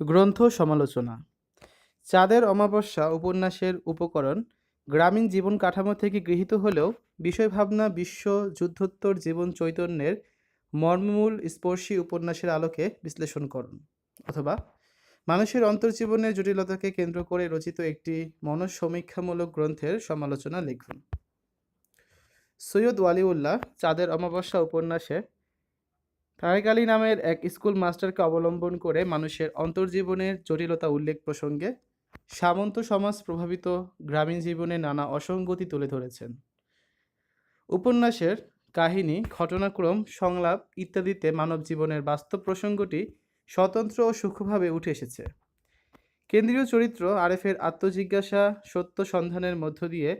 গ্রন্থ সমালোচনা। চাঁদের অমাবস্যা উপন্যাসের উপকরণ গ্রামীণ জীবন কাঠামো থেকে গৃহীত হলেও বিষয়ভাবনা, বিশ্ব যুদ্ধোত্তর জীবন চৈতন্যের মর্মমূল স্পর্শী উপন্যাসের আলোকে বিশ্লেষণ করুন। অথবা মানুষের অন্তর্জীবনের জটিলতাকে কেন্দ্র করে রচিত একটি মনসমীক্ষামূলক গ্রন্থের সমালোচনা লিখুন। সৈয়দ ওয়ালিউল্লাহ চাঁদের অমাবস্যা উপন্যাসে তারেক আলী নামের এক স্কুল মাস্টারকে অবলম্বন করে মানুষের অন্তর্জীবনের জটিলতা উল্লেখ প্রসঙ্গে সামন্ত সমাজ প্রভাবিত গ্রামীণ জীবনে নানা অসঙ্গতি তুলে ধরেছেন। উপন্যাসের কাহিনী, ঘটনাক্রম, সংলাপ ইত্যাদিতে মানব জীবনের বাস্তব প্রসঙ্গটি স্বতন্ত্র ও সূক্ষ্মভাবে উঠে এসেছে। কেন্দ্রীয় চরিত্র আরেফের আত্মজিজ্ঞাসা সত্য সন্ধানের মধ্য দিয়ে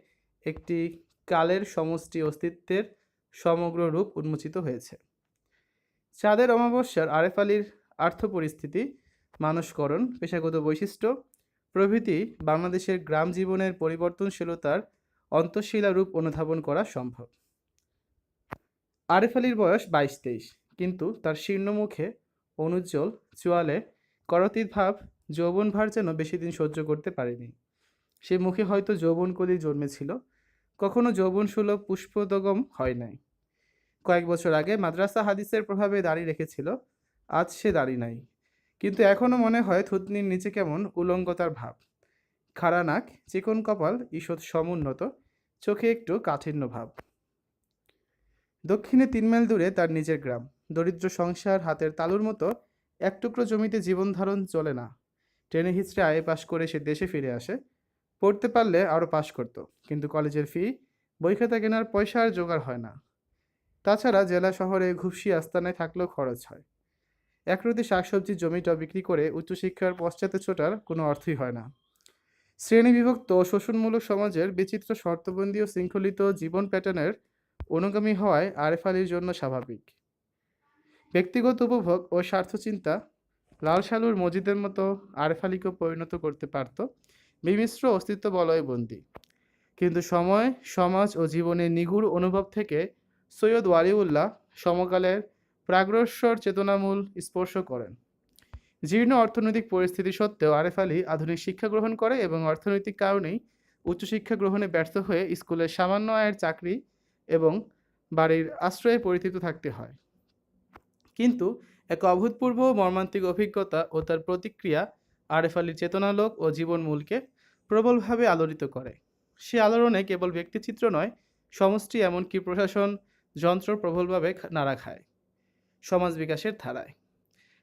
একটি কালের সমষ্টি অস্তিত্বের সমগ্র রূপ উন্মোচিত হয়েছে। চাঁদের অমাবস্যার আরেফ আলীর আর্থ পরিস্থিতি মানসকরণ পেশাগত বৈশিষ্ট্য, প্রভৃতি বাংলাদেশের গ্রাম জীবনের পরিবর্তনশীলতার অন্তঃশীলা রূপ অনুধাবন করা সম্ভব। আরেফ আলীর বয়স বাইশ তেইশ কিন্তু তার শীর্ণ মুখে অনুজ্জ্বল, চোয়ালে করতির ভাব যৌবন ভার যেন বেশি দিন সহ্য করতে পারেনি। সে মুখে হয়তো যৌবন কলি জন্মেছিল, কখনো যৌবন সুলভ পুষ্পদগম হয় নাই। কয়েক বছর আগে মাদ্রাসা হাদিসের প্রভাবে দাড়ি রেখেছিল, আজ সে দাড়ি নাই। কিন্তু এখনও মনে হয় থুতনির নিচে কেমন উলঙ্গতার ভাব। খাড়া নাক, চিকন কপাল, ঈষৎ সমুন্নত, চোখে একটু কাঠিন্য ভাব। দক্ষিণে তিন মাইল দূরে তার নিজের গ্রাম। দরিদ্র সংসার হাতের তালুর মতো এক টুকরো জমিতে জীবনধারণ চলে না। ট্রেনে হিচড়ে আয়ে পাশ করে সে দেশে ফিরে আসে। পড়তে পারলে আরও পাশ করত, কিন্তু কলেজের ফি বই খাতা কেনার পয়সা আর জোগাড় হয় না। তাছাড়া জেলা শহরে ঘুষি আস্তানায় থাকলেও খরচ হয়। একরতি শাকসবজির জমিটা বিক্রি করে উচ্চশিক্ষার পশ্চাতে ছোটার কোনো অর্থই হয় না। শ্রেণি বিভক্ত ও শোষণমূলক সমাজের বিচিত্র শর্তবন্দী ও শৃঙ্খলিত জীবন প্যাটার্নের অনুগামী হওয়ায় আরেফ আলীর জন্য স্বাভাবিক। ব্যক্তিগত উপভোগ ও স্বার্থচিন্তা লাল সালুর মজিদের মতো আরেফ পরিণত করতে পারত, বিমিশ্র অস্তিত্ব বলয় বন্দী কিন্তু সময়, সমাজ ও জীবনের নিগুড় অনুভব থেকে সৈয়দ ওয়ালিউল্লাহ সমকালের প্রাগ্রস্বর চেতনামূল স্পর্শ করেন। জীর্ণ অর্থনৈতিক পরিস্থিতি সত্ত্বেও আরেফ আলী আধুনিক শিক্ষা গ্রহণ করে এবং অর্থনৈতিক কারণেই উচ্চশিক্ষা গ্রহণে ব্যর্থ হয়ে স্কুলের সামান্য আয়ের চাকরি এবং বাড়ির আশ্রয়ে পরিচিত থাকতে হয়। কিন্তু এক অভূতপূর্ব মর্মান্তিক অভিজ্ঞতা ও তার প্রতিক্রিয়া আরেফ আলীর চেতনালোক ও জীবনমূলকে প্রবলভাবে আলোড়িত করে। সে আলোড়নে কেবল ব্যক্তিচিত্র নয়, সমষ্টি এমনকি প্রশাসন যন্ত্র প্রবলভাবে নাড়া খায়। সমাজ বিকাশের ধারায়।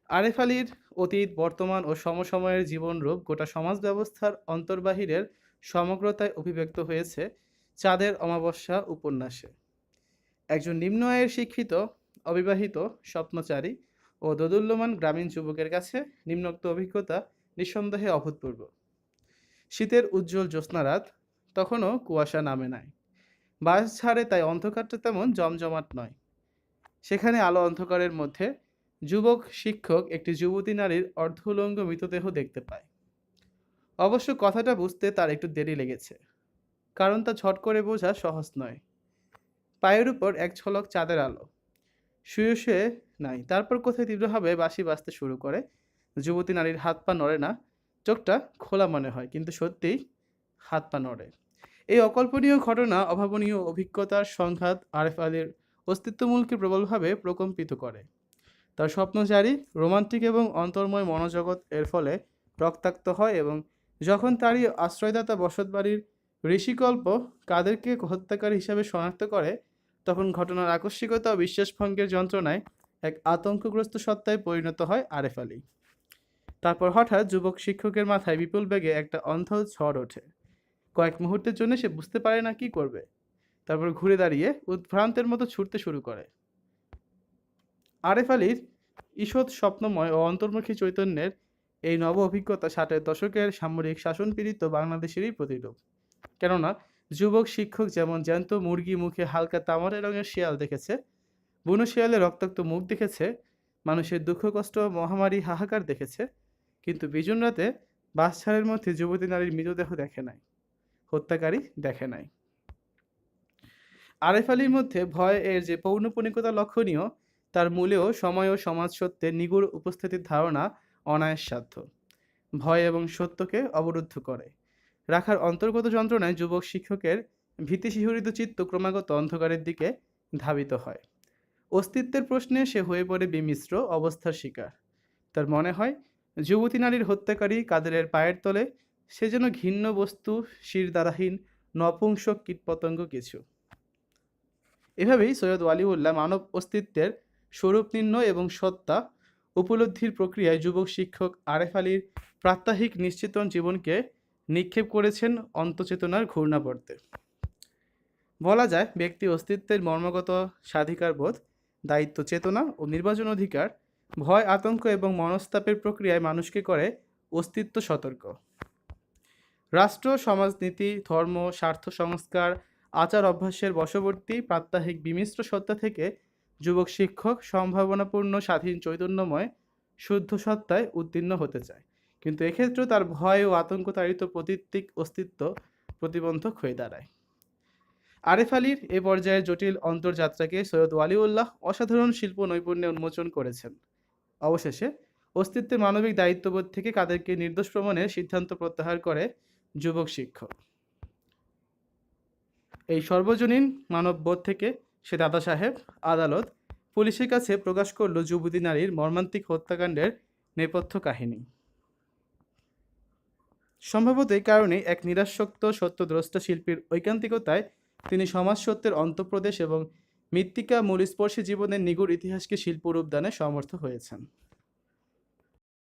আরেফ আলীর অতীত, বর্তমান ও সমসময়ের জীবনরূপ গোটা সমাজ ব্যবস্থার অন্তর্বাহিরের সমগ্রতায় অভিব্যক্ত হয়েছে চাঁদের অমাবস্যা উপন্যাসে। একজন নিম্ন আয়ের শিক্ষিত, অবিবাহিত, স্বপ্নচারী ও দোদুল্যমান গ্রামীণ যুবকের কাছে নিম্নোক্ত অভিজ্ঞতা নিঃসন্দেহে অভূতপূর্ব। শীতের উজ্জ্বল জ্যোৎস্নারাত তখনও কুয়াশা নামে নাই। বাস ছাড়ে তাই অন্ধকারটা তেমন জমজমাট নয়। সেখানে আলো অন্ধকারের মধ্যে যুবক, শিক্ষক, একটি যুবতী নারীর অর্ধউলঙ্গ মৃতদেহ দেখতে পায়। অবশ্য কথাটা বুঝতে তার একটু দেরি লেগেছে, কারণ তা ছট করে বোঝা সহজ নয়। পায়ের উপর এক ঝলক চাঁদের আলো। শুয়ে শুয়ে নাই, তারপর কোথায় তীব্রভাবে বাঁশি বাজতে শুরু করে? যুবতী নারীর হাত পা নড়ে না, চোখটা খোলা মনে হয়, কিন্তু সত্যিই হাত পা নড়ে। এই অকল্পনীয় ঘটনা অভাবনীয় অভিজ্ঞতার সংঘাত আরেফ আলীর অস্তিত্বমূলকে প্রবলভাবে প্রকম্পিত করে। তার স্বপ্নচারী রোমান্টিক এবং অন্তর্ময় মনোজগৎ এর ফলে রক্তাক্ত হয় এবং যখন তারই আশ্রয়দাতা বসতবাড়ির ঋষিকল্প কাদেরকে হত্যাকারী হিসাবে শনাক্ত করে, তখন ঘটনার আকস্মিকতা ও বিশ্বাসভঙ্গের যন্ত্রণায় এক আতঙ্কগ্রস্ত সত্তায় পরিণত হয় আরেফ আলী তারপর হঠাৎ যুবক শিক্ষকের মাথায় বিপুল বেগে একটা অন্ধ ঝড় ওঠে। কয়েক মুহূর্তের জন্য সে বুঝতে পারে না কি করবে। তারপর ঘুরে দাঁড়িয়ে উদ্ভ্রান্তের মতো ছুটতে শুরু করে। আরেফ আলীর ঈষৎ স্বপ্নময় ও অন্তর্মুখী চৈতন্যের এই নব অভিজ্ঞতা ষাটের দশকের সামরিক শাসন পীড়িত বাংলাদেশেরই প্রতিরূপ। কেননা, যুবক, শিক্ষক যেমন জ্যান্ত মুরগি মুখে হালকা তামারে রঙের শিয়াল দেখেছে, বুনো শিয়ালের রক্তাক্ত মুখ দেখেছে, মানুষের দুঃখ, কষ্ট, মহামারী, হাহাকার দেখেছে, কিন্তু বিজুন রাতে বাস ছাড়ের মধ্যে যুবতী নারীর মৃতদেহ দেখে নাই। হত্যাকারী দেখে নাই। আরেফ আলীর মধ্যে ভয় এর যে পৌনপুনিকতা লক্ষণীয়, তার মূলেও সময় ও সমাজ সত্ত্বের নিগুড় উপস্থিতির ধারণা অনায়াস সাধ্য ভয় এবং সত্যকে অবরুদ্ধ করে। রাখার অন্তর্গত যন্ত্রণায় যুবক শিক্ষকের ভীতিশিহরিত চিত্ত ক্রমাগত অন্ধকারের দিকে ধাবিত হয়। অস্তিত্বের প্রশ্নে সে হয়ে পড়ে বিমিশ্র অবস্থার শিকার। তার মনে হয়, যুবতী নারীর হত্যাকারী কাদেরের পায়ের তলে সে যেন ঘিন্ন বস্তু, শিরদারাহীন নপুংসক কীটপতঙ্গ কিছু। এভাবেই সৈয়দ ওয়ালিউল্লাহ মানব অস্তিত্বের স্বরূপ নির্ণয় এবং সত্তা উপলব্ধির প্রক্রিয়ায় যুবক শিক্ষক আরেফ আলীর প্রাত্যহিক নিশ্চিতন জীবনকে নিক্ষেপ করেছেন অন্তচেতনার ঘূর্ণাবর্তে বলা যায়, ব্যক্তি অস্তিত্বের মর্মগত স্বাধিকার বোধ, দায়িত্ব চেতনা ও নির্বাচন অধিকার, ভয়, আতঙ্ক এবং মনস্তাপের প্রক্রিয়ায় মানুষকে করে অস্তিত্ব সতর্ক। রাষ্ট্র, সমাজনীতি, ধর্ম, স্বার্থ সংস্কার, আচার অভ্যাসের বশবর্তী প্রাত্যহিক বিমিশ্র সত্তা থেকে যুবক শিক্ষক সম্ভাবনাপূর্ণ স্বাধীন চৈতন্যময় শুদ্ধ সত্তায় উত্তীর্ণ হতে চায়। কিন্তু এক্ষেত্রেও তার ভয় ও আতঙ্ক তাড়িত প্রতীত্বিক অস্তিত্ব প্রতিবন্ধক হয়ে দাঁড়ায়। আরেফ আলীর এ পর্যায়ের জটিল অন্তর্যাত্রাকে সৈয়দ ওয়ালিউল্লাহ অসাধারণ শিল্প নৈপুণ্যে উন্মোচন করেছেন। অবশেষে অস্তিত্বের মানবিক দায়িত্ববোধ থেকে কাদেরকে নির্দোষ প্রমাণের সিদ্ধান্ত প্রত্যাহার করে যুবক শিক্ষক। এই সর্বজনীন মানববোধ থেকে সে দাদা সাহেব আদালত পুলিশের কাছে প্রকাশ করল যুবতী নারীর মর্মান্তিক হত্যাকাণ্ডের নেপথ্য কাহিনী। সম্ভবত এই কারণে এক নিরাসক্ত সত্যদ্রষ্টা শিল্পীর ঐকান্তিকতায় তিনি সমাজ সত্যের অন্তঃপ্রদেশ এবং মৃত্তিকা মূলস্পর্শী জীবনের নিগুড় ইতিহাসকে শিল্পরূপ দানে সমর্থ হয়েছেন।